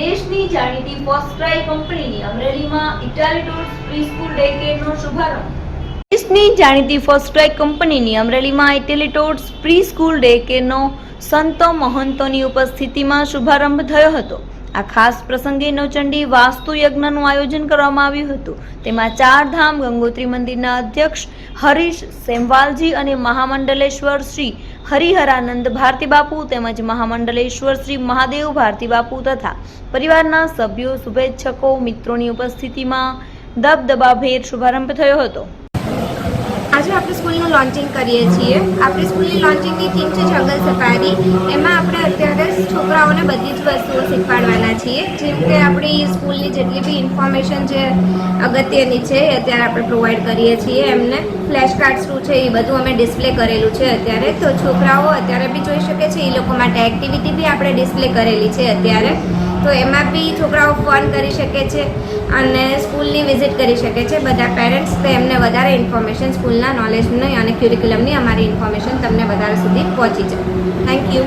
દેશની જાણીતી FirstCry કંપનીની અમરેલીમાં ઇટાલી ટૂર્સ પ્રીસ્કૂલ ડે કેરનો શુભારંભ. દેશની જાણીતી ફર્સ્ટ ક્રાય કંપનીની અમરેલીમાં Italy tours pre school day કેરનો સંતો મહંતોની ઉપસ્થિતિમાં શુભારંભ થયો હતો. આ ખાસ પ્રસંગે નવચંડી વાસ્તુ યજ્ઞનું આયોજન કરવામાં આવ્યું હતું. તેમાં ચાર ધામ ગંગોત્રી મંદિરના અધ્યક્ષ હરીશ સેમવાલજી અને મહામંડલેશ્વર શ્રી હરિહરાનંદ ભારતી બાપુ તેમજ મહામંડલેશ્વર શ્રી મહાદેવ ભારતી બાપુ તથા પરિવારના સભ્યો, શુભેચ્છકો, મિત્રોની ઉપસ્થિતિમાં દબદબાભેર શુભારંભ થયો હતો. આજે આપણે સ્કૂલનું લોન્ચિંગ કરીએ છીએ. આપણી સ્કૂલની લોન્ચિંગની થીમ છે જંગલ સફારી. એમાં આપણે અત્યારે છોકરાઓને બધી જ વસ્તુઓ શીખવાડવાના છીએ. જેમ કે આપણી સ્કૂલની જેટલી બી ઇન્ફોર્મેશન જે અગત્યની છે એ અત્યારે આપણે પ્રોવાઈડ કરીએ છીએ. એમને ફ્લેશ કાર્ડ શું છે, એ બધું અમે ડિસ્પ્લે કરેલું છે અત્યારે. તો છોકરાઓ અત્યારે બી જોઈ શકે છે, એ લોકો માટે એક્ટિવિટી બી આપણે ડિસ્પ્લે કરેલી છે અત્યારે. તો એમાં બી છોકરાઓ ફોન કરી શકે છે અને સ્કૂલની વિઝિટ કરી શકે છે બધા પેરેન્ટ્સ, તો એમને વધારે ઇન્ફોર્મેશન સ્કૂલના નોલેજની અને ક્યુરિક્યુલમની અમારી ઇન્ફોર્મેશન તમને વધારે સુધી પહોંચી જાય. Thank you